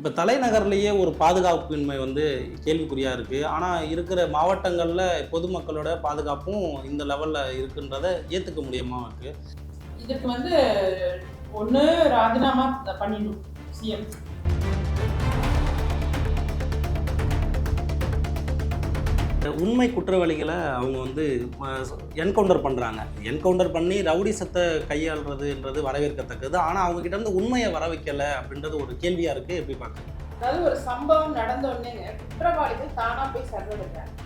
இப்போ தலைநகர்லேயே ஒரு பாதுகாப்பின்மை வந்து கேள்விக்குறியாக இருக்குது ஆனால் இருக்கிற மாவட்டங்களில் பொதுமக்களோட பாதுகாப்பும் இந்த லெவலில் இருக்குன்றதை ஏற்றுக்க முடியுமா இருக்கு இதுக்கு வந்து ஒன்று ராஜினாமா பண்ணிடணும் சிஎம் உண்மை குற்றவாளிகளை அவங்க வந்து என்கவுண்டர் பண்ணுறாங்க என்கவுண்டர் பண்ணி ரவுடிசத்தை கையாளுறதுன்றது வரவேற்கத்தக்கது. ஆனால் அவங்க கிட்ட இருந்து உண்மையை வர வைக்கல அப்படின்றது ஒரு கேள்வியாக இருக்குது எப்படி பார்க்குறீங்க அதாவது ஒரு சம்பவம் நடந்த உடனேங்க குற்றவாளிகள் தானா போய் சரணடைகிறாங்க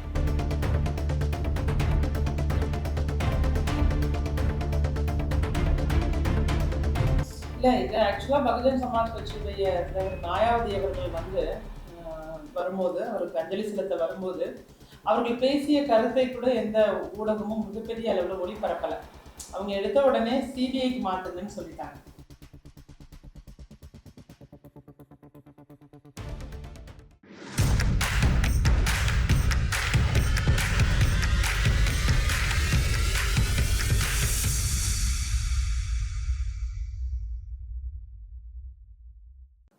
இல்ல இது ஆக்சுவலா பகுஜன் சமாஜ் கட்சியுடைய தலைவர் மாயாவதி அவர்கள் வந்து வரும்போது அவருக்கு அஞ்சலி செலுத்த வரும்போது அவர்கள் பேசிய கருத்தை கூட எந்த ஊடகமும் மிகப்பெரிய அளவில் ஒளிபரப்பலை. அவங்க எடுத்த உடனே சிபிஐக்கு மாற்றுங்கன்னு சொல்லிட்டாங்க.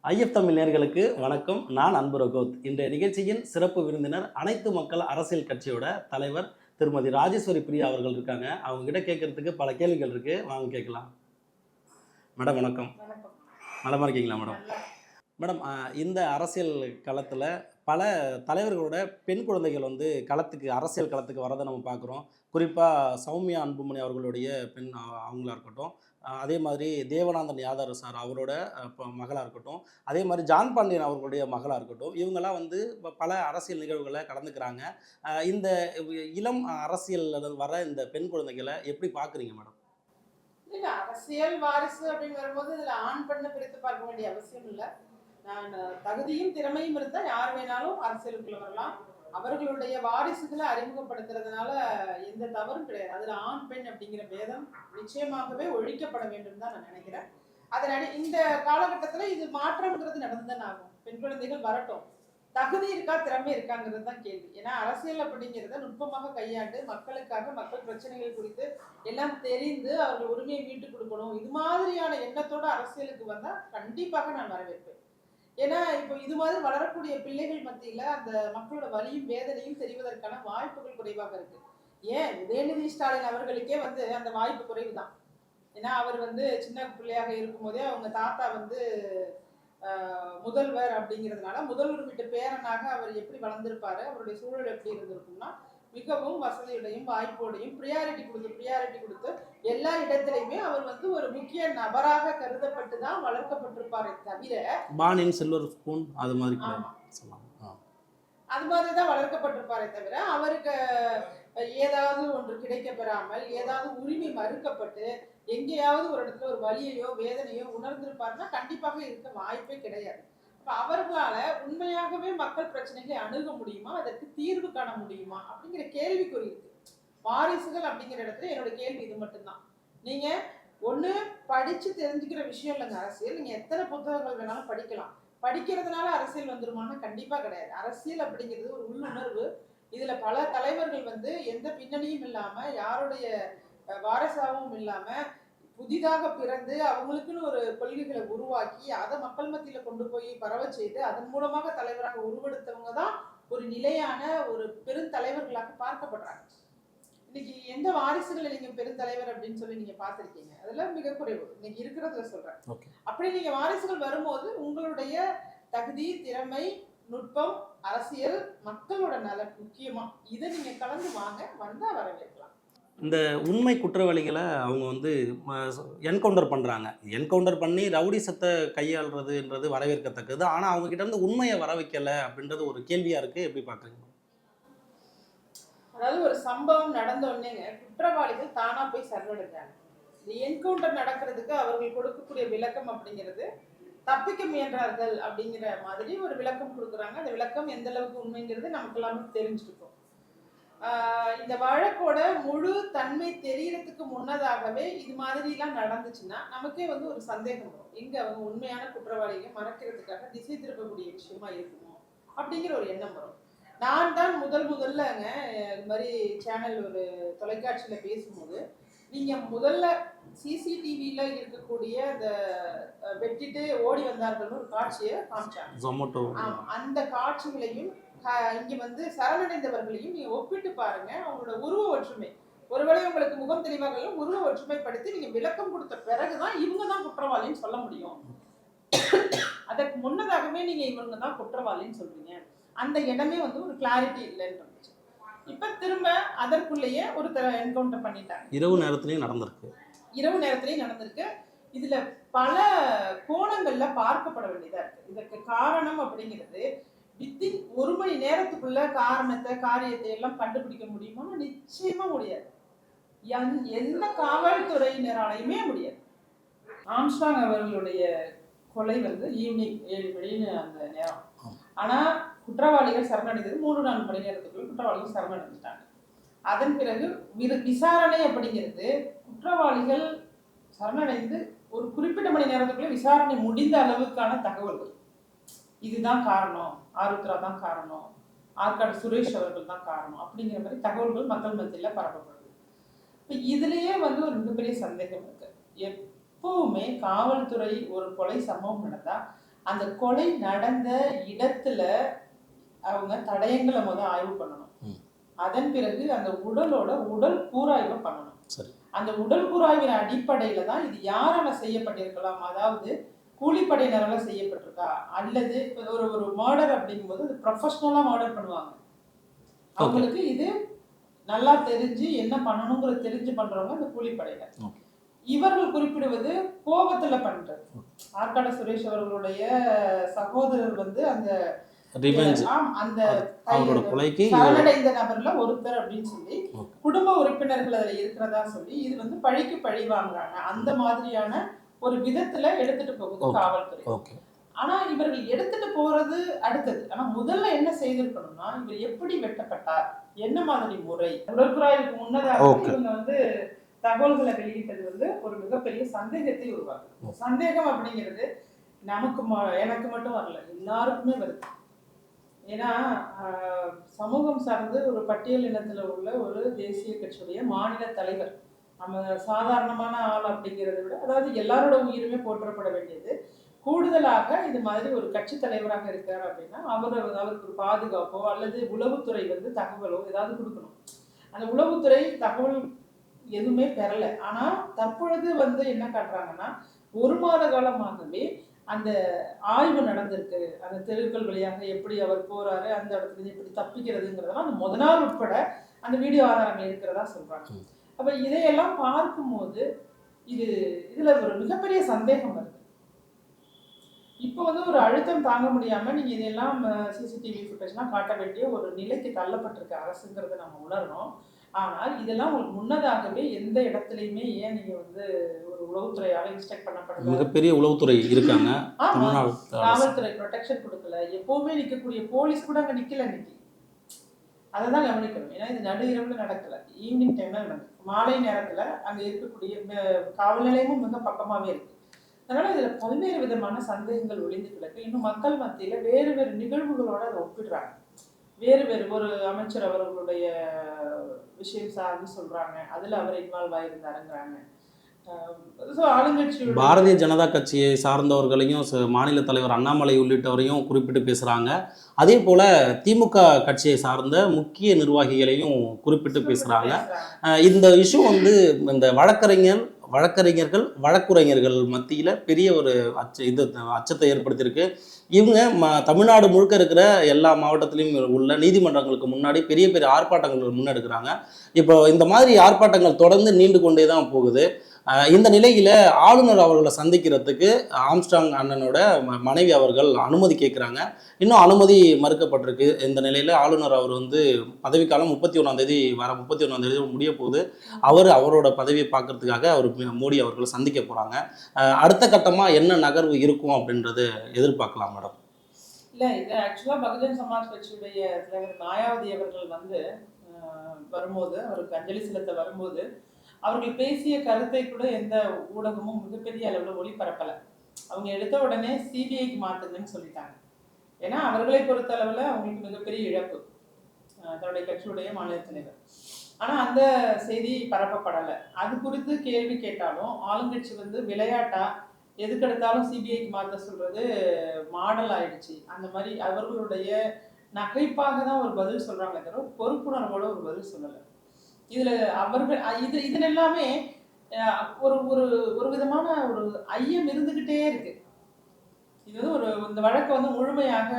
ஐஎஃப் தமிழ் நேர்களுக்கு வணக்கம். நான் அன்பு ரகோத். இன்றைய நிகழ்ச்சியின் சிறப்பு விருந்தினர் அனைத்து மக்கள் அரசியல் கட்சியோட தலைவர் திருமதி ராஜேஸ்வரி பிரியா அவர்கள் இருக்காங்க. அவங்க கிட்ட கேட்கறதுக்கு பல கேள்விகள் இருக்கு. வாங்க கேட்கலாம். மேடம் வணக்கம். நலமா இருக்கீங்களா மேடம்? மேடம் இந்த அரசியல் களத்தில் பல தலைவர்களோட பெண் குழந்தைகள் வந்து களத்துக்கு அரசியல் களத்துக்கு வரதை நம்ம பார்க்குறோம். குறிப்பாக சௌமியா அன்புமணி அவர்களுடைய பெண் அவங்களாக அவங்களா இருக்கட்டும். அதே மாதிரி தேவநாதன் யாதவ் சார் அவரோட மகளாக இருக்கட்டும். அதே மாதிரி ஜான் பாண்டியன் அவர்களுடைய மகளாக இருக்கட்டும். இவங்கெல்லாம் வந்து பல அரசியல் நிகழ்வுகளை கலந்துக்கிறாங்க. இந்த இளம் அரசியலில் வர இந்த பெண் குழந்தைகளை எப்படி பார்க்குறீங்க மேடம்? இல்லை அரசியல் வாரிசு அப்படின்னு வரும்போது இதில் ஆண் பெண்ணை பிரித்து பார்க்க வேண்டிய அவசியம் இல்லை. நான் தகுதியும் திறமையும் இருந்தால் யார் வேணாலும் அரசியலுக்குள்ள வரலாம். அவர்களுடைய வாரிசுகளை அறிமுகப்படுத்துறதுனால எந்த தவறும் கிடையாது. அதுல ஆண் பெண் அப்படிங்கிற பேதம் நிச்சயமாகவே ஒழிக்கப்பட வேண்டும் தான் நான் நினைக்கிறேன். அதன் இந்த காலகட்டத்துல இது மாற்றம்ங்கிறது நடந்துதான் ஆகும். பெண் குழந்தைகள் வரட்டும். தகுதி இருக்கா திறமை இருக்காங்கிறது தான் கேள்வி. ஏன்னா அரசியல் அப்படிங்கிறத நுட்பமாக கையாண்டு மக்களுக்காக மக்கள் பிரச்சனைகள் குறித்து எல்லாம் தெரிந்து அவர்கள் உரிமையை மீட்டு கொடுக்கணும். இது மாதிரியான எண்ணத்தோட அரசியலுக்கு வந்தா கண்டிப்பாக நான் வரவேற்பேன். ஏன்னா இப்போ இது மாதிரி வளரக்கூடிய பிள்ளைகள் மத்தியில அந்த மக்களோட வலியும் வேதனையும் தெரிவதற்கான வாய்ப்புகள் குறைவாக இருக்கு. ஏன்? உதயநிதி ஸ்டாலின் அவர்களுக்கே வந்து அந்த வாய்ப்பு குறைவு தான் ஏன்னா அவர் வந்து சின்ன பிள்ளையாக இருக்கும்போதே அவங்க தாத்தா வந்து முதல்வர் அப்படிங்கிறதுனால முதல்வர் வீட்டு பேரனாக அவர் எப்படி வளர்ந்திருப்பாரு அவருடைய சூழல் எப்படி இருந்திருக்கும்னா மிகவும் வசதியுடையும் வாய்ப்போடையும் ப்ரியாரிட்டி கொடுத்து ப்ரியாரிட்டி கொடுத்து எல்லா இடத்துலையுமே அவர் வந்து ஒரு முக்கிய நபராக கருதப்பட்டு தான் வளர்க்கப்பட்டிருப்பாரே தவிர பானின் சில்வர் ஸ்பூன் அது மாதிரி. அது மாதிரி தான் வளர்க்கப்பட்டிருப்பாரே தவிர அவருக்கு ஏதாவது ஒன்று கிடைக்க பெறாமல் ஏதாவது உரிமை மறுக்கப்பட்டு எங்கேயாவது ஒரு இடத்துல ஒரு வலியையோ வேதனையோ உணர்ந்திருப்பாருன்னா கண்டிப்பாக இருக்க வாய்ப்பே கிடையாது. அவர்களால உண்மையாகவே மக்கள் பிரச்சனைகளை அணுக முடியுமா? அதற்கு தீர்வு காண முடியுமா? அப்படிங்கிற கேள்விக்குறி இருக்கு. வாரிசுகள் அப்படிங்கிற இடத்துல என்னோட கேள்வி இது மட்டும்தான். நீங்க ஒண்ணு படிச்சு தெரிஞ்சுக்கிற விஷயம் இல்லைங்க அரசியல். நீங்க எத்தனை புத்தகங்கள் வேணாலும் படிக்கலாம். படிக்கிறதுனால அரசியல் வந்துருமானா கண்டிப்பா கிடையாது. அரசியல் அப்படிங்கிறது ஒரு உள்ளுணர்வு. இதுல பல தலைவர்கள் வந்து எந்த பின்னணியும் இல்லாம யாருடைய அஹ், இல்லாம புதிதாக பிறந்து அவங்களுக்குன்னு ஒரு கொள்கைகளை உருவாக்கி அதை மக்கள் மத்தியில கொண்டு போய் பரவ செய்து அதன் மூலமாக தலைவராக உருவெடுத்தவங்க தான் ஒரு நிலையான ஒரு பெருந்தலைவர்களாக பார்க்கப்படுறாங்க. இன்னைக்கு எந்த வாரிசுகளை நீங்க பெருந்தலைவர் அப்படின்னு சொல்லி நீங்க பார்த்திருக்கீங்க? அதெல்லாம் மிக குறைவு. இன்னைக்கு இருக்கிறதுல சொல்றேன். அப்படி நீங்க வாரிசுகள் வரும்போது உங்களுடைய தகுதி திறமை நுட்பம் அரசியல் மக்களோட நலன் முக்கியமா? இதை நீங்க கலந்து வாங்க வந்தா வரவேற்கலாம் இந்த உண்மை குற்றவாளிகளை அவங்க வந்து என்கவுண்டர் பண்ணுறாங்க என்கவுண்டர் பண்ணி ரவுடி சத்தை கையாளுறதுன்றது வரவேற்கத்தக்கது. ஆனால் அவங்க கிட்டேருந்து உண்மையை வர வைக்கலை அப்படின்றது ஒரு கேள்வியாக இருக்குது எப்படி பார்க்குறீங்க? அதாவது ஒரு சம்பவம் நடந்த உடனேங்க குற்றவாளிகள் தானாக போய் சரணடைஞ்சாங்க. இந்த என்கவுண்டர் நடக்கிறதுக்கு அவர்கள் கொடுக்கக்கூடிய விளக்கம் அப்படிங்கிறது தப்பிக்க முயன்றார்கள் அப்படிங்கிற மாதிரி ஒரு விளக்கம் கொடுக்குறாங்க. அந்த விளக்கம் எந்த அளவுக்கு உண்மைங்கிறது நமக்கு எல்லாமே தெரிஞ்சிருக்கும். இந்த வழக்கோட முழு தன்மை தெரியறதுக்கு முன்னதாகவே இது மாதிரிலாம் நடந்துச்சுன்னா நமக்கே வந்து ஒரு சந்தேகம் வரும். எங்க அவங்க உண்மையான குற்றவாளிகளை மறைக்கிறதுக்காக திசை திருப்பக்கூடிய விஷயமா இருக்குமோ? அப்படிங்கிற ஒரு எண்ணம் வரும். நான் தான் முதல் முதல்லங்க இது மாதிரி சேனல் ஒரு தொலைக்காட்சியில பேசும்போது நீங்க முதல்ல சிசிடிவியில இருக்கக்கூடிய அந்த வெட்டிட்டு ஓடி வந்தார்கள்னு ஒரு காட்சியை காமிச்சாங்க. அந்த காட்சிகளையும் இங்க வந்து சரணடைந்தவர்களையும் நீங்க ஒப்பிட்டு பாருங்க. அவங்களோட உருவ ஒற்றுமை. ஒருவேளை உங்களுக்கு முகம் தெளிவாக உருவ ஒற்றுமைப்படுத்தி நீங்க விளக்கம் கொடுத்த பிறகுதான் இவங்க தான் குற்றவாளின்னு சொல்ல முடியும். அதற்கு முன்னதாகவே நீங்க இவங்க தான் குற்றவாளின்னு சொல்றீங்க. அந்த இடமே வந்து ஒரு கிளாரிட்டி இல்லைன்னு இப்ப திரும்ப அதற்குள்ளேயே ஒருத்தர் என்கவுண்டர் பண்ணிட்டாங்க. இரவு நேரத்துலையும் நடந்திருக்கு. இரவு நேரத்திலேயும் நடந்திருக்கு. இதுல பல கோணங்கள்ல பார்க்கப்பட வேண்டியதா இருக்கு. இதற்கு காரணம் அப்படிங்கிறது வித்தின் ஒரு மணி நேரத்துக்குள்ள காரணத்தை காரியத்தை எல்லாம் கண்டுபிடிக்க முடியுமா நிச்சயமா முடியாது. எந்த காவல்துறையினராலையுமே முடியாது. ஆம்ஸ்டாங் அவர்களுடைய கொலை வந்து ஈவினிங் ஏழு மணின்னு அந்த நேரம். ஆனா குற்றவாளிகள் சரணடைந்தது மூணு நான்கு மணி நேரத்துக்குள்ள குற்றவாளிகள் சரணடைஞ்சிட்டாங்க அதன் பிறகு விசாரணை அப்படிங்கிறது குற்றவாளிகள் சரணடைந்து ஒரு குறிப்பிட்ட மணி நேரத்துக்குள்ள விசாரணை முடிந்த அளவுக்கான தகவல்கள். இதுதான் காரணம். ஆருத்ரா தான் காரணம். ஆற்காடு சுரேஷ் அவர்கள் தான் காரணம். அப்படிங்கிற மாதிரி தகவல்கள் மக்கள் மத்தியில பரப்பப்படுது. இப்போ இதுலயே வந்து ஒரு மிகப்பெரிய சந்தேகம் இருக்கு. எப்பவுமே காவல்துறை ஒரு கொலை சம்பவம் நடந்தா அந்த கொலை நடந்த இடத்துல அவங்க தடயங்களை முதல் ஆய்வு பண்ணணும். அதன் பிறகு அந்த உடலோட உடல் கூராய்வை பண்ணணும். அந்த உடல் கூராய்வின் அடிப்படையில தான் இது யாரால செய்யப்பட்டிருக்கலாம்? அதாவது கூலிப்படையினரால செய்யப்பட்டிருக்கா? அல்லது ஒரு ஒரு மர்டர் அப்படிங்கும்போது அது ப்ரொஃபஷனலா மர்டர் பண்ணுவாங்க. அவங்களுக்கு இது நல்லா தெரிஞ்சு என்ன பண்ணணுங்கிறது தெரிஞ்சு பண்றவங்க இந்த கூலிப்படையினர். இவர்கள் குறிப்பிடுவது கோபத்துல பண்றது. ஆற்காடு சுரேஷ் அவர்களுடைய சகோதரர் வந்து அந்த அந்த சரணடைந்த நபர்ல ஒருத்தர் அப்படின்னு சொல்லி. குடும்ப உறுப்பினர்கள் அதுல இருக்கிறதா சொல்லி இது வந்து பழிக்கு பழி வாங்குறாங்க. அந்த மாதிரியான ஒரு விதத்துல எடுத்துட்டு போகுது. காவல்துறை. ஓகே ஆனா இவர்கள் எடுத்துட்டு போறது அடுத்தது. ஆனா முதல்ல என்ன செய்திருக்கணும்னா இவர் எப்படி வெட்டப்பட்டார்? என்ன மாதிரி முறை உடற்குறாய்வுக்கு முன்னதாக. இவங்க வந்து தகவல்களை வெளியிட்டது வந்து ஒரு மிகப்பெரிய சந்தேகத்தை உருவாக்குது. சந்தேகம் அப்படிங்கிறது நமக்கு எனக்கு மட்டும் வரல எல்லாருக்குமே வருது. ஏன்னா சமூகம் சார்ந்து ஒரு பட்டியல் இனத்துல உள்ள ஒரு தேசிய கட்சியுடைய மாநில தலைவர் நம்ம சாதாரணமான ஆள் அப்படிங்கிறத விட அதாவது எல்லாரோட உயிருமே போற்றப்பட வேண்டியது. கூடுதலாக இது மாதிரி ஒரு கட்சி தலைவராக இருக்கார் அப்படின்னா அவர் அவருக்கு ஒரு பாதுகாப்போ அல்லது உளவுத்துறை வந்து தகவலோ ஏதாவது கொடுக்கணும். அந்த உளவுத்துறை தகவல் எதுவுமே பெறல. ஆனா தற்பொழுது வந்து என்ன காட்டுறாங்கன்னா ஒரு மாத காலமாகவே அந்த ஆய்வு நடந்திருக்கு. அந்த தெருக்கள் வழியாக எப்படி அவர் போறாரு அந்த இடத்துல எப்படி தப்பிக்கிறதுங்கிறதெல்லாம் அந்த முத நாள் உட்பட அந்த வீடியோ ஆதாரங்கள் இருக்கிறதா சொல்றாங்க. அப்ப இதையெல்லாம் பார்க்கும்போது இது இதுல ஒரு மிகப்பெரிய சந்தேகம் வருது. இப்போ வந்து ஒரு அழுத்தம் தாங்க முடியாம நீங்க இதெல்லாம் சிசிடிவி ஃபுட்டேஜ்லாம் காட்ட வேண்டிய ஒரு நிலைக்கு தள்ளப்பட்டிருக்க அரசுங்கிறத நம்ம உணரணும் ஆனால் இதெல்லாம் உங்களுக்கு முன்னதாகவே எந்த இடத்துலையுமே ஏன் நீங்க வந்து ஒரு உளவுத்துறையால இன்ஸ்ட்ரக்ட் பண்ணப்படல? மிகப்பெரிய உளவுத்துறை இருக்காங்க. காவல்துறை ப்ரொடெக்ஷன் கொடுக்கல. எப்பவுமே நிக்கக்கூடிய போலீஸ் கூட அங்க நிக்கல இன்னைக்கு. அதை தான் கவனிக்கணும். ஏன்னா இது நடு இரவில் நடக்கலை. ஈவினிங் டைமில் நடக்கும் மாலை நேரத்தில் அங்கே இருக்கக்கூடிய காவல் நிலையமும் மிக பக்கமாகவே இருக்கு. அதனால் இதில் பல்வேறு விதமான சந்தேகங்கள் ஒளிந்து கிடக்கு. இன்னும் மக்கள் மத்தியில் வேறு வேறு நிகழ்வுகளோடு அதை ஒப்பிடுறாங்க. வேறு வேறு ஒரு அமைச்சர் அவர்களுடைய விஷயம் சார்ந்து சொல்கிறாங்க அதில் அவர் இன்வால்வ் ஆகியிருந்தாருங்கிறாங்க பாரதிய ஜனதா கட்சியை சார்ந்தவர்களையும் மாநில தலைவர் அண்ணாமலை உள்ளிட்டவரையும் குறிப்பிட்டு பேசுறாங்க. அதே போல திமுக கட்சியை சார்ந்த முக்கிய நிர்வாகிகளையும் குறிப்பிட்டு பேசுறாங்க. அஹ் இந்த இஷ்யூ வந்து இந்த வழக்கறிஞர் வழக்கறிஞர்கள் வழக்குரைஞர்கள் மத்தியில் பெரிய ஒரு அச்ச இது அச்சத்தை ஏற்படுத்தியிருக்கு. இவங்க ம தமிழ்நாடு முழுக்க இருக்கிற எல்லா மாவட்டத்திலையும் உள்ள நீதிமன்றங்களுக்கு முன்னாடி பெரிய பெரிய ஆர்ப்பாட்டங்கள் முன்னெடுக்கிறாங்க. இப்போ இந்த மாதிரி ஆர்ப்பாட்டங்கள் தொடர்ந்து நீண்டு கொண்டே தான் போகுது. இந்த நிலையில ஆளுநர் அவர்களை சந்திக்கிறதுக்கு ஆம்ஸ்டாங் அண்ணனோட ம- மனைவி அவர்கள் அனுமதி கேட்குறாங்க. இன்னும் அனுமதி மறுக்கப்பட்டிருக்கு. இந்த நிலையில ஆளுநர் அவர் வந்து பதவிக்காலம் முப்பத்தி ஒன்றாம் தேதி வர முப்பத்தி ஒன்றாம் தேதி முடிய போகுது. அவர் அவரோட பதவியை பார்க்கறதுக்காக அவர் மோடி அவர்களை சந்திக்க போறாங்க. அடுத்த கட்டமாக என்ன நகர்வு இருக்கும் அப்படின்றது எதிர்பார்க்கலாம்? இல்லை இது ஆக்சுவலாக பகுஜன் சமாஜ் கட்சியுடைய தலைவர் மாயாவதி அவர்கள் வந்து வரும்போது அவருக்கு அஞ்சலி செலுத்த வரும்போது அவர்கள் பேசிய கருத்தை கூட எந்த ஊடகமும் மிகப்பெரிய அளவில் ஒளிபரப்பலை. அவங்க எடுத்த உடனே சிபிஐக்கு மாற்றுதுன்னு சொல்லிட்டாங்க. ஏன்னா அவர்களை பொறுத்த அளவில் அவங்களுக்கு மிகப்பெரிய இழப்பு. தன்னுடைய கட்சியுடைய மாநில தலைவர். ஆனால் அந்த செய்தி பரப்பப்படலை. அது குறித்து கேள்வி கேட்டாலும் ஆளுங்கட்சி வந்து விளையாட்டாக எதுக்கெடுத்தாலும் சிபிஐக்கு மாற்ற சொல்றது மாடல் ஆயிடுச்சு. அந்த மாதிரி அவர்களுடைய நகைப்பாக தான் ஒரு பதில் சொல்றாங்க தவிர பொறுப்புணர்வோட ஒரு பதில் சொல்லலை. இதுல அவர்கள் இது இதுல எல்லாமே ஒரு ஒரு ஒரு விதமான ஒரு ஐயம் இருந்துகிட்டே இருக்கு. இது வந்து ஒரு இந்த வழக்கை வந்து முழுமையாக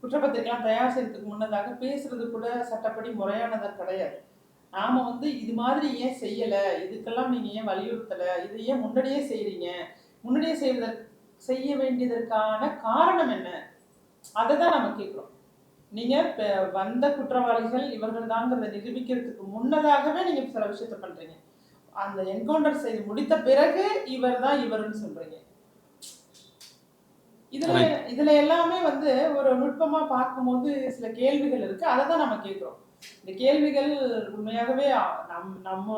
குற்றப்பத்திரிகைலாம் தயார் செய்யறதுக்கு முன்னதாக பேசுறது கூட சட்டப்படி முறையானதாக கிடையாது. நாம வந்து இது மாதிரி ஏன் செய்யல? இதுக்கெல்லாம் நீங்க ஏன் வலியுறுத்தல? இது ஏன் முன்னாடியே செய்கிறீங்க முன்னாடியே செய்வதற்கு செய்ய வேண்டியதற்கான காரணம் என்ன? அதை தான் நம்ம கேட்குறோம். நீங்க இப்ப வந்த குற்றவாளிகள் இவர்கள் தாங்கிறத நிரூபிக்கிறதுக்கு முன்னதாகவே நீங்க சில விஷயத்த பண்றீங்க. அந்த என்கவுண்டர் செய்து முடித்த பிறகு இவர் தான் இவர்னு சொல்றீங்க. இதுல இதுல எல்லாமே வந்து ஒரு நுட்பமா பார்க்கும்போது சில கேள்விகள் இருக்கு. அதை தான் நம்ம கேட்கிறோம். இந்த கேள்விகள் உண்மையாகவே நம் நம்ம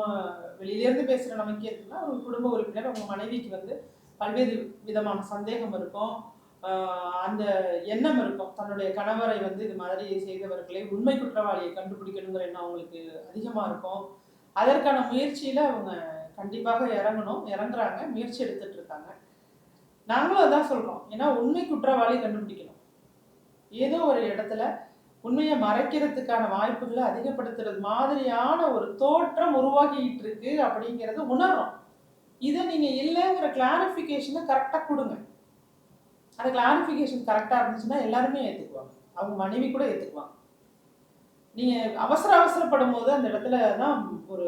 வெளியில இருந்து பேசுற நமக்கே இருக்குன்னா ஒரு குடும்ப உறுப்பினர் உங்க மனைவிக்கு வந்து பல்வேறு விதமான சந்தேகம் இருக்கும். அந்த எண்ணம் இருக்கும். தன்னுடைய கணவரை வந்து இது மாதிரி செய்தவர்களை உண்மை குற்றவாளியை கண்டுபிடிக்கணுங்கிற எண்ணம் அவங்களுக்கு அதிகமாக இருக்கும். அதற்கான முயற்சியில் அவங்க கண்டிப்பாக இறங்கணும். இறங்குறாங்க. முயற்சி எடுத்துட்டு இருக்காங்க. நாங்களும் அதான் சொல்கிறோம் ஏன்னா உண்மை குற்றவாளி கண்டுபிடிக்கணும். ஏதோ ஒரு இடத்துல உண்மையை மறைக்கிறதுக்கான வாய்ப்புகளை அதிகப்படுத்துறது மாதிரியான ஒரு தோற்றம் உருவாகிட்டு இருக்கு அப்படிங்கிறது உணர்றோம். இதை நீங்க இல்லைங்கிற கிளாரிஃபிகேஷனை கரெக்டாக கொடுங்க. அந்த கிளாரிஃபிகேஷன் கரெக்டாக இருந்துச்சுன்னா எல்லாருமே ஏற்றுக்குவாங்க அவங்க மனைவி கூட ஏற்றுக்குவாங்க நீங்க அவசர அவசரப்படும் போது அந்த இடத்துல தான் ஒரு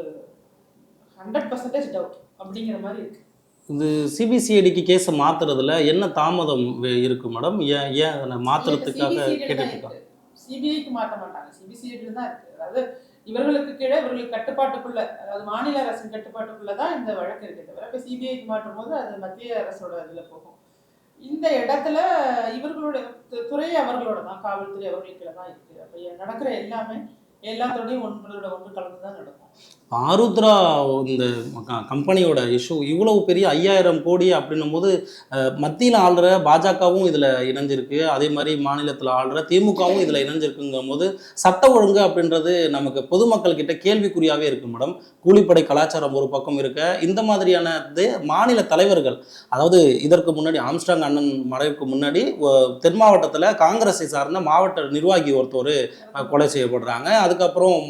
ஹண்ட்ரட் பர்சன்டேஜ் டவுட் அப்படிங்கிற மாதிரி இருக்கு. இது சிபிசிஐடிக்கு கேஸை மாத்துறதுல என்ன தாமதம் இருக்கு மேடம் ஏன் ஏன் அதை மாத்துறதுக்காக கேட்டுட்டு இருக்காங்க சிபிஐக்கு மாற்ற மாட்டாங்க. சிபிசிஐடி தான் இருக்கு. அதாவது இவர்களுக்கு கீழே இவர்களுக்கு கட்டுப்பாட்டுக்குள்ள அதாவது மாநில அரசின் கட்டுப்பாட்டுக்குள்ள தான் இந்த வழக்கு இருக்கு தவிர இப்போ சிபிஐக்கு மாற்றும் போது அது மத்திய அரசோட இதுல போகும். இந்த இடத்துல இவர்களுடைய துறை அவர்களோட தான் காவல்துறை அவர்களுக்கு தான் இருக்கு. அப்ப நடக்கிற எல்லாமே எல்லாத்தோடையும் ஒன்றோட ஒன்று கலந்து தான் நடக்கும். ஆருத்ரா இந்த க- கம்பெனியோட இஷ்யூ இவ்வளவு பெரிய ஐயாயிரம் கோடி அப்படின்னும் போது மத்தியில் ஆள்ற பாஜகவும் இதில் இணைஞ்சிருக்கு. அதே மாதிரி மாநிலத்தில் ஆள்ற திமுகவும் இதில் இணைஞ்சிருக்குங்கும் போது சட்ட ஒழுங்கு அப்படின்றது நமக்கு பொதுமக்கள் கிட்ட கேள்விக்குறியாகவே இருக்கு மேடம். கூலிப்படை கலாச்சாரம் ஒரு பக்கம் இருக்க இந்த மாதிரியான இது மாநில தலைவர்கள் அதாவது இதற்கு முன்னாடி ஆம்ஸ்டாங் அண்ணன் மறைவுக்கு முன்னாடி தென் மாவட்டத்தில் காங்கிரஸை சார்ந்த மாவட்ட நிர்வாகி ஒருத்தர் கொலை செய்யப்படுறாங்க. அதுக்கப்புறம்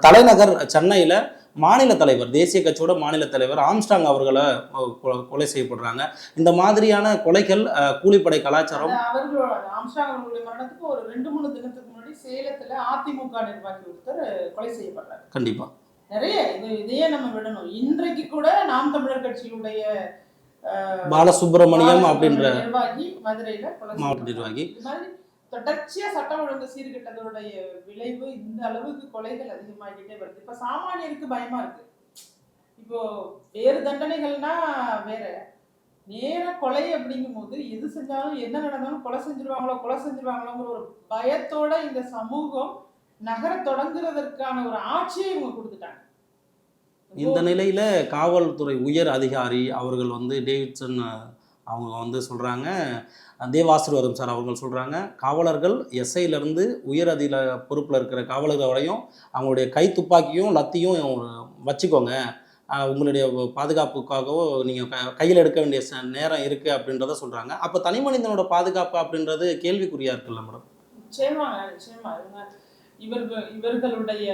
தலைநகர் சென்னையில் மாநில தலைவர் தேசிய கட்சியோட மாநில தலைவர் ஆம்ஸ்டாங் அவர்களை கொலை செய்யப்படுறாங்க. இந்த மாதிரியான கொலைகள் கூலிப்படை கலாச்சாரம் அவர்களோட ஆம்ஸ்டாங் அவர்களுடைய மரணத்துக்கு ஒரு ரெண்டு மூணு தினத்துக்கு முன்னாடி சேலத்துல அதிமுக நிர்வாகி ஒருத்தர் கொலை செய்யப்படுறாரு கண்டிப்பா. நிறைய இது இதையே நம்ம விடணும். இன்றைக்கு கூட நாம் தமிழர் கட்சியுடைய பாலசுப்ரமணியம் அப்படின்ற நிர்வாகி மதுரையில மாவட்ட. நிர்வாகி. தொடர்ச்சியா சட்டம் ஒழுங்கு சீர்கெட்டதோடைய விளைவு இந்த அளவுக்கு கொலைகள் அதிகமாகிட்டே வருது. இப்ப சாமானியருக்கு பயமா இருக்கு. இப்போ வேறு தண்டனைகள்னா வேற. நேர கொலை அப்படிங்கும் போது எது செஞ்சாலும் என்ன நடந்தாலும் கொலை செஞ்சிருவாங்களோ கொலை செஞ்சிருவாங்களோங்கிற ஒரு பயத்தோட இந்த சமூகம் நகர தொடங்குறதற்கான ஒரு ஆட்சியை இவங்க கொடுத்துட்டாங்க. இந்த நிலையில காவல்துறை உயர் அதிகாரி அவர்கள் வந்து டேவிட்சன் அவங்க வந்து சொல்கிறாங்க தேவாசிர்வாதம் சார் அவர்கள் சொல்கிறாங்க காவலர்கள் எஸ்ஐலேருந்து உயர் அதில பொறுப்பில் இருக்கிற காவலர்கள் வரையும் அவங்களுடைய கை துப்பாக்கியும் லத்தியும் வச்சுக்கோங்க. உங்களுடைய பாதுகாப்புக்காகவோ நீங்கள் க கையில் எடுக்க வேண்டிய ச- நேரம் இருக்குது அப்படின்றத சொல்கிறாங்க அப்போ தனி மனிதனோட பாதுகாப்பு அப்படின்றது கேள்விக்குறியாக இருக்குல்ல மேடம்? நிச்சயமாக இவர்கள் இவர்களுடைய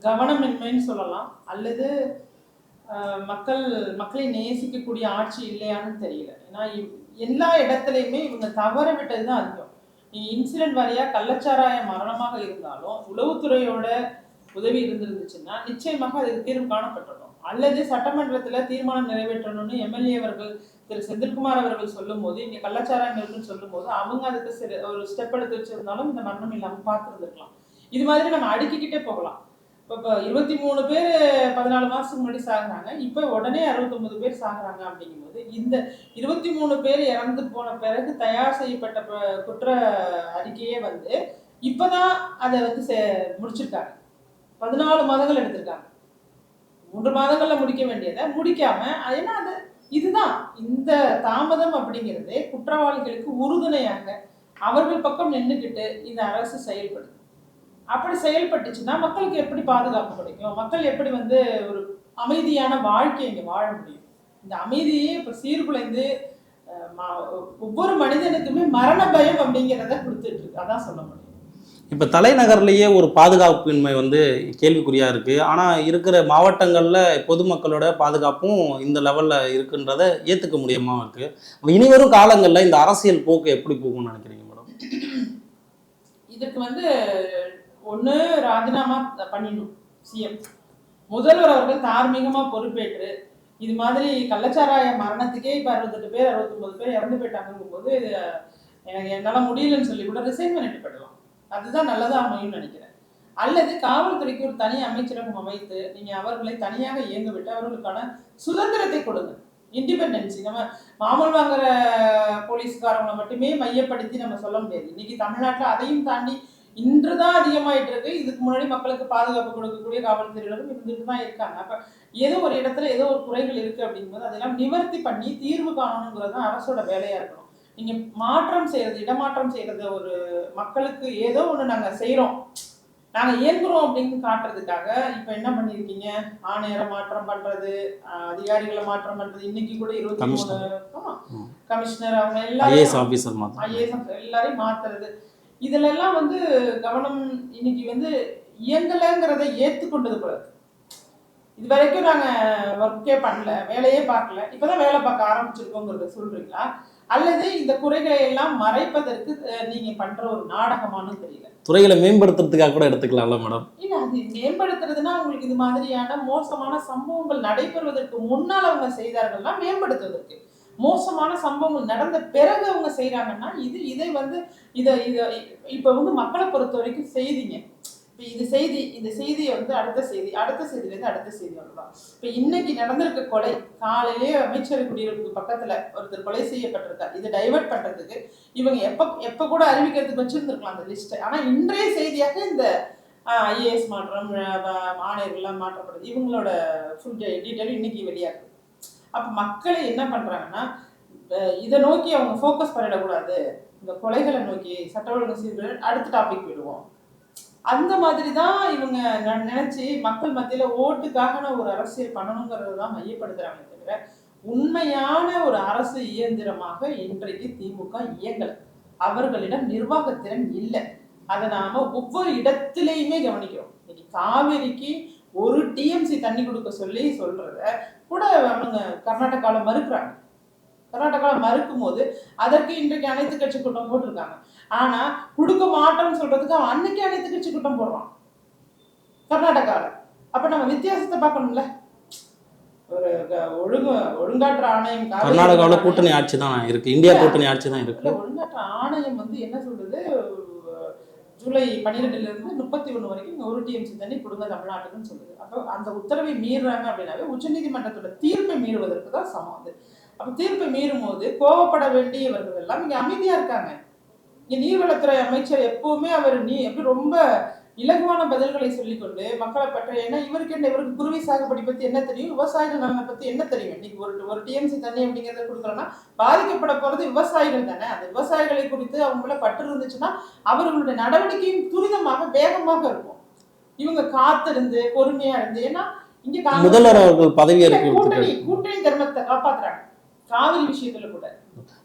கவனமின்மைன்னு சொல்லலாம். அல்லது மக்கள் மக்களை நேசிக்கக்கூடிய ஆட்சி இல்லையான்னு தெரியல. ஏன்னா எல்லா இடத்துலையுமே இவங்க தவற விட்டது தான் அதிகம். நீ இன்சிடென்ட் வாரியா கள்ளச்சாராய மரணமாக இருந்தாலும் உளவுத்துறையோட உதவி இருந்திருந்துச்சுன்னா நிச்சயமாக அது தீர்வு காணப்பட்டுடும் அல்லது சட்டமன்றத்தில் தீர்மானம் நிறைவேற்றணும்னு எம்எல்ஏ அவர்கள் திரு செந்தில்குமார் அவர்கள் சொல்லும்போது இங்கே கள்ளச்சாராயம் இருக்குன்னு சொல்லும்போது அவங்க அதுக்கு சில ஒரு ஸ்டெப் எடுத்து வச்சிருந்தாலும் இந்த மரணம் இல்லாமல் பார்த்துருந்துருக்கலாம். இது மாதிரி நம்ம அடுக்கிக்கிட்டே போகலாம். இப்போ இப்போ இருபத்தி மூணு பேர் பதினாலு மாதத்துக்கு முன்னாடி சாகுறாங்க. இப்போ உடனே அறுபத்தொம்பது பேர் சாகுறாங்க அப்படிங்கும்போது இந்த இருபத்தி மூணு பேர் இறந்து போன பிறகு தயார் செய்யப்பட்ட ப- குற்ற அறிக்கையே வந்து இப்போதான் அதை வந்து செ- முடிச்சிருக்காங்க. பதினாலு மாதங்கள் எடுத்திருக்காங்க. மூன்று மாதங்களில் முடிக்க வேண்டியதை முடிக்காம ஏன்னா அது? இதுதான். இந்த தாமதம் அப்படிங்கிறது குற்றவாளிகளுக்கு உறுதுணையாக அவர்கள் பக்கம் நின்றுக்கிட்டு இந்த அரசு செயல்படுது. அப்படி செயல்பட்டுச்சுன்னா மக்களுக்கு எப்படி பாதுகாப்பு கிடைக்கும்? மக்கள் எப்படி வந்து ஒரு அமைதியான வாழ்க்கை இங்க வாழ முடியும்? இந்த அமைதியே இப்ப சீர்குலைந்து ஒவ்வொரு மனிதனுக்குமே மரண பயம் அப்படிங்கிறத கொடுத்துட்டு இருக்கு. அதான் சொல்ல முடியும். இப்போ தலைநகர்லேயே ஒரு பாதுகாப்பின்மை வந்து கேள்விக்குறியாக இருக்குது ஆனால் இருக்கிற மாவட்டங்களில் பொதுமக்களோட பாதுகாப்பும் இந்த லெவலில் இருக்குன்றதை ஏற்றுக்க முடியாம இருக்குது இனிவரும் காலங்களில் இந்த அரசியல் போக்கு எப்படி போகும்னு நினைக்கிறீங்க மேடம்? இதுக்கு வந்து ஒண்ணு ராஜினாமா பண்ணிடணும் சிஎம் முதல்வர் அவர்கள் தார்மீகமா பொறுப்பேற்று இது மாதிரி கள்ளச்சாராய மரணத்துக்கே இப்போ அறுபத்தெட்டு பேர் அறுபத்தொம்பது பேர் இறந்து போயிட்டாங்கும் போது எனக்கு என்னால் முடியலன்னு சொல்லி கூட ரிசைன் பண்ணிட்டு போயிடலாம். அதுதான் நல்லதா அமையும்னு நினைக்கிறேன். அல்லது காவல்துறைக்கு ஒரு தனி அமைச்சரகம் அமைத்து நீங்க அவர்களை தனியாக இயங்க விட்டு அவர்களுக்கான சுதந்திரத்தை கொடுங்க. இண்டிபெண்டன்சி நம்ம மாமூல் வாங்குற போலீஸ்காரங்களை மட்டுமே மையப்படுத்தி நம்ம சொல்ல முடியாது. இன்னைக்கு தமிழ்நாட்டுல அதையும் தாண்டி இன்றுதான் அதிகமாயிட்டு இருக்கு இதுக்கு முன்னாடி மக்களுக்கு பாதுகாப்பு கொடுக்கக்கூடிய காவல்துறையினரும் இருந்துட்டு தான் இருக்காங்க. அப்ப ஏதோ ஒரு இடத்துல ஏதோ ஒரு குறைகள் இருக்கு அப்படிங்கும்போது அதெல்லாம் நிவர்த்தி பண்ணி தீர்வு காணணுங்கிறது தான் அரசோட வேலையா இருக்கணும். நீங்க மாற்றம் செய்யறது இடமாற்றம் செய்யறது ஒரு மக்களுக்கு ஏதோ ஒண்ணு நாங்க செய்றோம். நாங்க இயங்குறோம் அப்படின்னு காட்டுறதுக்காக இப்ப என்ன பண்ணிருக்கீங்க? ஆணையரை மாற்றம் பண்றது ஆஹ் அதிகாரிகளை மாற்றம் பண்றது. இன்னைக்கு கூட இருபத்தி மூணு கமிஷனர். அவங்க ஐஏஎஸ் எல்லாரும் ஆஃபீஸர் ஐஏஎஸ் எல்லாரையும் மாத்துறது. இதுல எல்லாம் வந்து கவனம் இன்னைக்கு வந்து இயங்கலைங்கிறத ஏத்துக்கொண்டது போல இருக்கு. இது வரைக்கும் நாங்க ஒர்க்கே பண்ணல வேலையே பார்க்கல. இப்பதான் வேலை பார்க்க ஆரம்பிச்சிருக்கோங்கிறத சொல்றீங்களா? அல்லது இந்த குறைகளை எல்லாம் மறைப்பதற்கு நீங்க பண்ற ஒரு நாடகமானு தெரியல. துறைகளை மேம்படுத்துறதுக்காக கூட எடுத்துக்கலாம்ல மேடம்? இல்ல அது மேம்படுத்துறதுன்னா உங்களுக்கு இது மாதிரியான மோசமான சம்பவங்கள் நடைபெறுவதற்கு முன்னால் அவங்க செய்தார்கள்னா மேம்படுத்துவதற்கு. மோசமான சம்பவங்கள் நடந்த பிறகு அவங்க செய்கிறாங்கன்னா இது இதை வந்து இதை இதை இப்போ வந்து மக்களை பொறுத்த வரைக்கும் செய்திங்க. இப்போ இது செய்தி இந்த செய்தியை வந்து அடுத்த செய்தி அடுத்த செய்தியிலேருந்து அடுத்த செய்தி அவ்வளவுதான். இப்போ இன்னைக்கு நடந்திருக்க கொலை காலையிலேயே அமைச்சர் குடியிருப்புக்கு பக்கத்தில் ஒருத்தர் கொலை செய்யப்பட்டிருக்கார். இதை டைவர்ட் பண்ணுறதுக்கு இவங்க எப்போ எப்போ கூட அறிவிக்கிறதுக்கு வச்சுருந்துருக்கலாம் அந்த லிஸ்ட்டை ஆனால் இன்றைய செய்தியாக இந்த ஐஏஎஸ் மாற்றம் அஹ், ஆணையர்கள்லாம் மாற்றப்படுது. இவங்களோட ஃபுல் டீட்டெயில் இன்னைக்கு வெளியாகுது. அப்போ மக்களை என்ன பண்றாங்கன்னா இதை நோக்கி அவங்க ஃபோக்கஸ் பண்ணிடக்கூடாது. இந்த கொலைகளை நோக்கி சட்ட ஒழுங்கு சீர்குலைகள் அடுத்த டாபிக் விடுவோம் அந்த மாதிரி தான் இவங்க நினச்சி நினைச்சு மக்கள் மத்தியில ஓட்டுக்காக நான் ஒரு அரசியல் பண்ணணுங்கிறது தான் மையப்படுத்துகிறாங்க தவிர உண்மையான ஒரு அரசு இயந்திரமாக இன்றைக்கு திமுக இயங்கல். அவர்களிடம் நிர்வாகத்திறன் இல்லை. அதை நாம ஒவ்வொரு இடத்துலையுமே கவனிக்கிறோம். இன்னைக்கு காவேரிக்கு ஒரு டிஎம்சி தண்ணி கொடுக்க சொல்லி சொல்றத கூட அவங்க கர்நாடகாவில் மறுக்கிறாங்க. கர்நாடகாவில் மறுக்கும் போது அதற்கு இன்றைக்கு அனைத்து கட்சி கூட்டம் போட்டிருக்காங்க. ஆனா கொடுக்க மாட்டோம்னு சொல்றதுக்கு அவன் அன்னைக்கு அனைத்து கட்சி கூட்டம் போடுறான் கர்நாடகாவில் அப்ப நம்ம வித்தியாசத்தை பார்க்கணும்ல? ஒரு ஒழுங்கு ஒழுங்காற்று ஆணையம் கர்நாடகாவில். கூட்டணி ஆட்சி தான் இருக்கு. இந்தியா கூட்டணி ஆட்சி தான் இருக்கு. ஒழுங்காற்று ஆணையம் வந்து என்ன சொல்றது? ஜூலை பன்னிரெண்டுலேருந்து முப்பத்தி ஒன்று வரைக்கும் ஒரு டிஎம்சி தண்ணி கொடுங்க தமிழ்நாட்டுக்குன்னு சொல்லுது. அப்போ அந்த உத்தரவை மீறுறாங்க அப்படின்னாவே உச்சநீதிமன்றத்தோட தீர்ப்பை மீறுவதற்கு தான் சமம் அது. அப்போ தீர்ப்பை மீறும் போது கோவப்பட வேண்டியவர்கள் எல்லாம் இங்கே அமைதியாக இருக்காங்க. இங்கே நீர்வளத்துறை அமைச்சர் எப்பவுமே அவர் நீ எப்படி ரொம்ப இலகுவான பதில்களை சொல்லிக்கொண்டு மக்களை பற்ற ஏன்னா இவருக்கு என்ன இவருக்கு குருவி சாகுபடி பத்தி என்ன தெரியும்? விவசாயிகள் நலனை பத்தி என்ன தெரியும்? இன்னைக்கு ஒரு ஒரு டிஎம்சி தண்ணி அப்படிங்கறத கொடுக்குறோம்னா பாதிக்கப்பட போறது விவசாயிகள் தானே. அந்த விவசாயிகளை குறித்து அவங்கள பற்று இருந்துச்சுன்னா அவர்களுடைய நடவடிக்கையும் துரிதமாக வேகமாக இருக்கும். இவங்க காத்திருந்து பொறுமையா இருந்து ஏன்னா இங்க முதல்வர் அவர்கள் பதவி கூட்டணி கூட்டணி தர்மத்தை காப்பாத்துறாங்க. காவிரி விஷயத்துல கூட.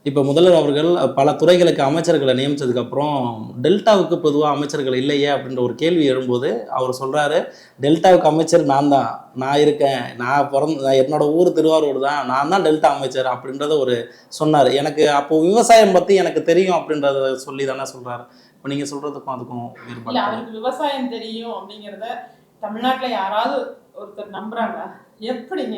இப்போ முதல்வர் அவர்கள் பல துறைகளுக்கு அமைச்சர்களை நியமிச்சதுக்கு அப்புறம் டெல்டாவுக்கு பொதுவாக அமைச்சர்கள் இல்லையே அப்படின்ற ஒரு கேள்வி எழும்போது அவர் சொல்றாரு டெல்டாவுக்கு அமைச்சர் நான் தான். நான் இருக்கேன். நான் பிறந்த என்னோட ஊர் திருவாரூர் தான். நான் தான் டெல்டா அமைச்சர் அப்படின்றத ஒரு சொன்னார். எனக்கு அப்போ விவசாயம் பற்றி எனக்கு தெரியும் அப்படின்றத சொல்லி தானே சொல்றாரு. இப்போ நீங்கள் சொல்றதுக்கும் அதுக்கும் இல்ல வேறுபாடு அவருக்கு விவசாயம் தெரியும் அப்படிங்கறத தமிழ்நாட்டுல யாராவது ஒருத்தர் நம்புறாங்க எப்படிங்க?